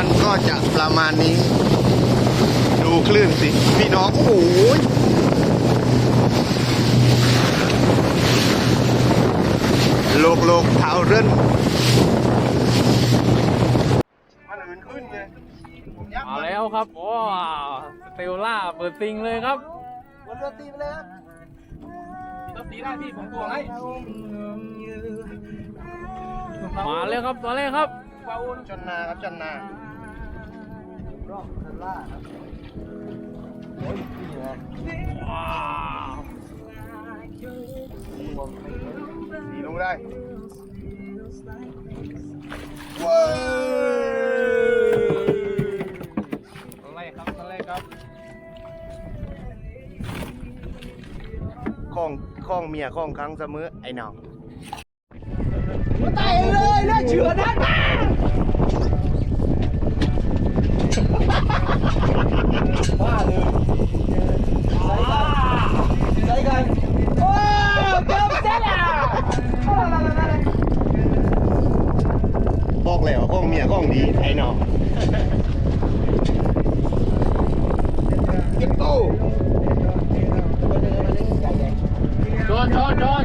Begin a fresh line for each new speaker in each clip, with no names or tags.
มันก็จะประมาณนี้ ดูคลื่นสิ พี่น้อง โอ้โหโลกโลกเท้าเรื่นมันอื่นขึ้นเลยผมยักมาแล้
วครับว้าวสเตลล่าเปิดซิงเลยครับบ
นเรือ
ตีไปเล
ยครับ
ต้องตีได้พี่ผมตัวให้มาแล้วครับมาแล้วครับ จ
นนาครับจนนา
ว้าว
ดีลงได้ว้าว
อะไรครับอะไรครับ
ข้องข้องเมียข้องครั้งเสมอไอ้น้องตายเลยน่า
เชื่อน
ะ บ้าเลยใส่กันโอ้เกือบเ
ส
ร
็จแล้ว
บอกแล้วข้องเมียข้องดีไอ้น้องเก็บตู้
โดนโดนโดน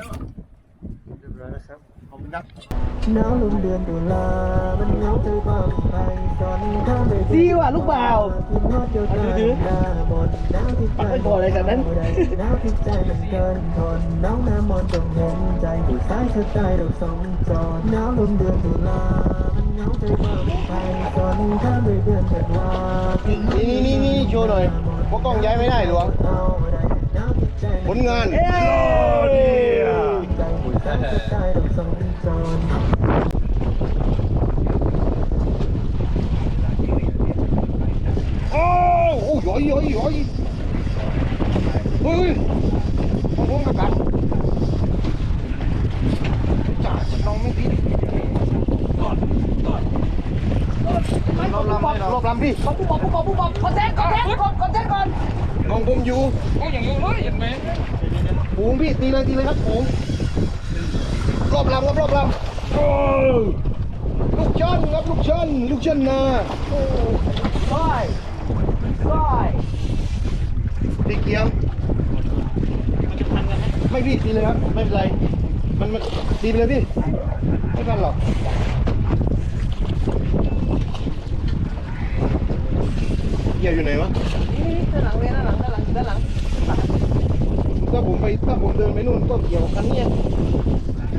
รรมดาไม่ธรรมด
าปิดฟ้ากันนะหนาวลมเดือนตุลามันเหงาใจความไปตอนนี้ถ้าไม่
ด
ี
ว
่ะลูกบ่าวกินฮอดเดีย
วกันหน้าบนหนาวที่ใจป
ักไปก่อนเลยจา
กนั้นหนาวที่ใจ
มันเกินทนหนาวหน้ามอนต้องเห็นใจผู้ชายเธอใจเราสองจอดหนาวลมเดือนตุลามันเหงาใจความไปตอนนี้ถ้าไม่เดือนธันวา
นี่นี่นี่นี่โชว์หน่อยเพราะกล้องย้ายไม่ได้หลวงเอาได้หนาวที่ใจผลงาน
สองจอด
โอ้โหย้อยย้อยย้อยเฮ้ยของผมกับกันจ่าน้องไม่ผิดรอบลำรอบลำพี่ขอผู้บ
อกผ
ู้บอกผู้บ
อก
คอนเทนต์ค
อน
เทนต
์ก่อนคอ
นเทนต์ก่อน
ของผมอยู่
ก็อย่างนี้เลยเห็นไหม
ปูงพี่ตีเลยตีเลยครับปูง รอบลำครับรอบลำโอ้ลูกชนครับลูกชนลูกชันนา
ร้อยร้อย
ตีเกียมไม่พี่ตีเลยครับไม่เป็นไรมันมันตีไปเลยพี่ไม่กันหรอกเกียร์อยู่ไหนวะ
ด
้านหลังเว้ยด้านหลังด้านหลังด้านหลั
ง
ถ้าผมไปถ้าผมเดินไปนู่นก็เกี่ยวกันเนี่ย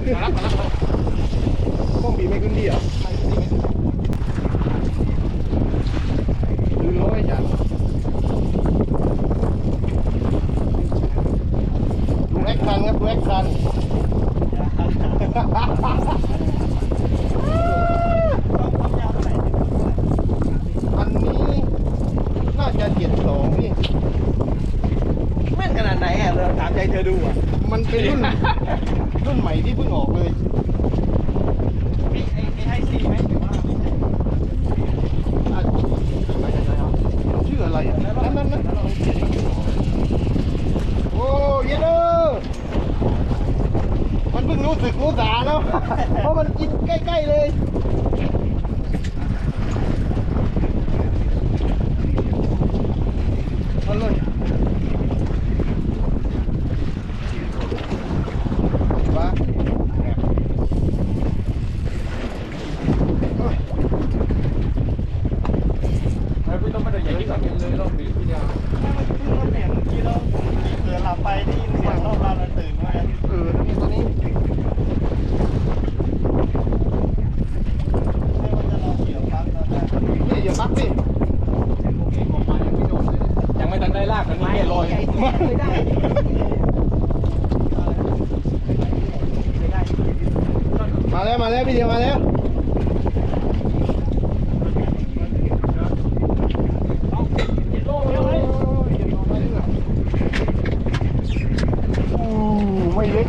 ต้องบีไม่ขึ้นดีเหรอะลืมร้อยจังดูแอคชั่นครับดูแอคชั่นอันนี้น่าจะเจ็ดสองพี่
แ
ม่นขนาด ไหนอะเราถามใจเธอดูอะ
มันเป็นรุ่น รุ่นใหม่ที่เพิ่งออกเลย
มีไอ้ไอ้ไฮซีไหมหรือว่า
อะชื่ออะไรอะนั่นนั่นนั่นโอ้เยเดอร์มันเพิ่งรู้สึกรู้สาแล้วเพราะมันกินใกล้ ๆ เลย
ที่ก่อนเลยรอบนี้พี่ยา
เราเห็นเมื่อกี้เราเดิหลับไปได้ยินเสียงรอบเราเราตื่นมา
เออนตัวนี้
ไม่ว่าจะเรงเกี่ยวปั๊บตอนแรก
นี่อย่าปั๊บสิ
ยังไม่ทันได้ลากมันไ
ม่ลอย
ไม่ได้
มาแล้วมาแล้วพี่เดียวมาแล้ว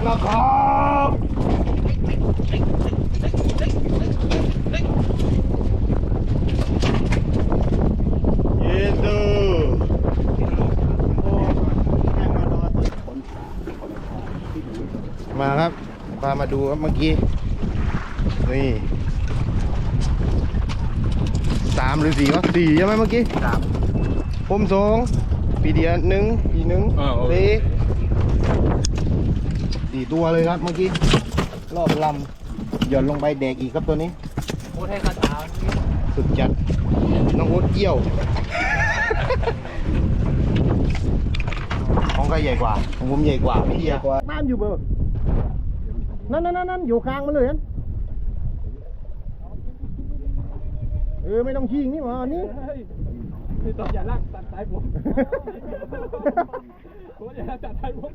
ไม่เล็กนะครับเย็นดูมาครับพามาดูครับเมื่อกี้ นี่สามหรือสี่วะสี่ใช่ไหมเมื่อกี้สามผมสองปีเดียหนึ่งปีหนึ่งสี่สี่ ตัวเลยครับเมื่อกี้รอบลำหย่อนลงไปแดกอีกครับตัวนี้
พูดให้คาถา
สุดจัดน้องโอ๊ตเกี่ยว ของใครใหญ่กว่าของผมใหญ่กว่าพี่เดียกว่าน้ำอยู่เบอร์นั่นนั่นนั่นอยู่กลางมันเลยนั่นเออไม่ต้องชิงนี่หว่าอันนี้
นี่ต้องอย่าลากตัดสายผมผมอย่าลากตัดสายผม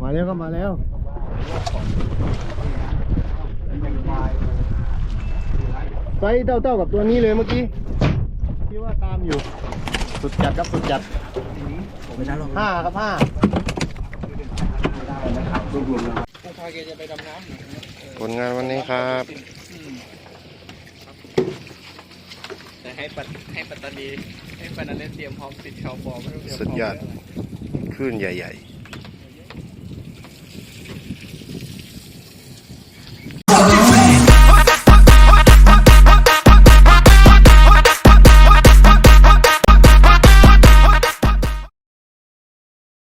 มาแล้วก็มาแล้วไซส์เท่าๆกับตัวนี้เลยเมื่อกี้ที่ว่าตามอยู่ สุดจัดครับสุดจัดห้าครับห้า
พาแกจะไปดำน้
ผลงานวันนี้ครับำ
แต่ให้ปัต
ให้ปัตตานีให้ปัตตานีเตรียมพร้อมติดชาวบอไม่ต้องเ
ตรียมพร้อมสุดยอด เรื่องอะไรคลื่นใหญ่ ๆ